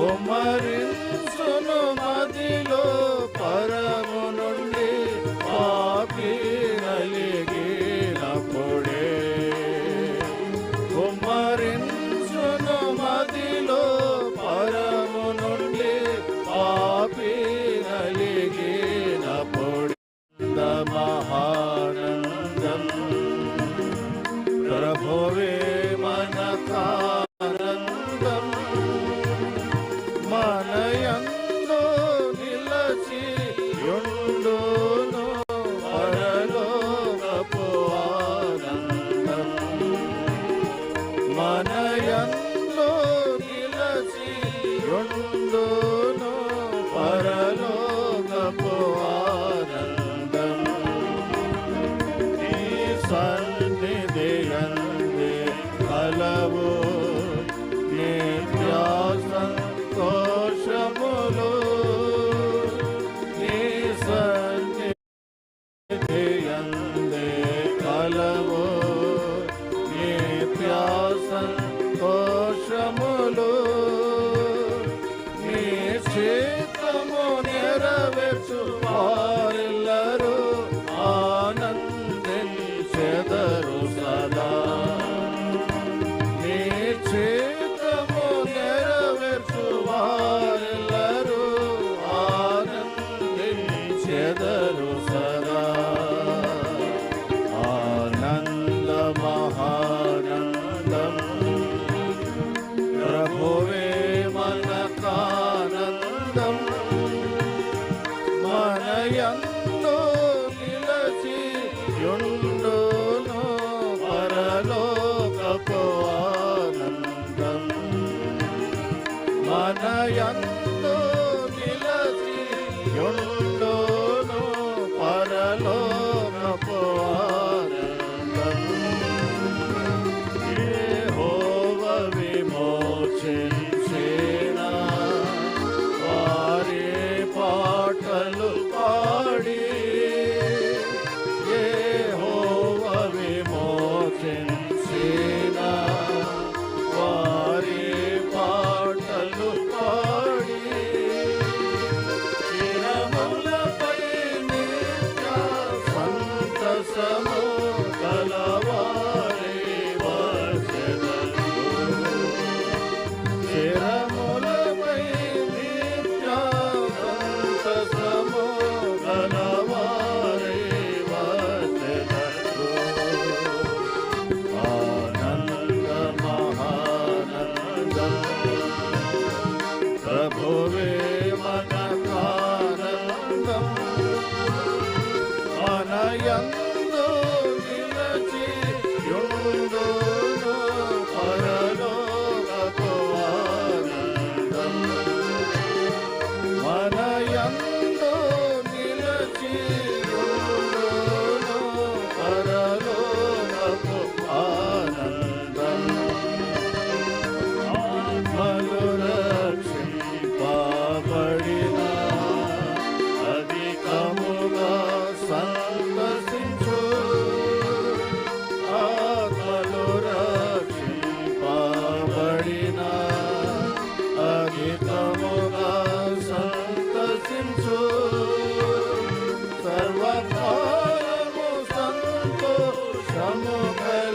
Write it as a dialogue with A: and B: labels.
A: కుమరించును మదిలో పరమ పరలోకములయందు నిలచి యుండును పరలోకపు ఆనందం. మనయందు నిలచి యుండును పరలోకపు ఆనందం. ఈ స Welcome. ಕಲು प्रभुवे मन Okay.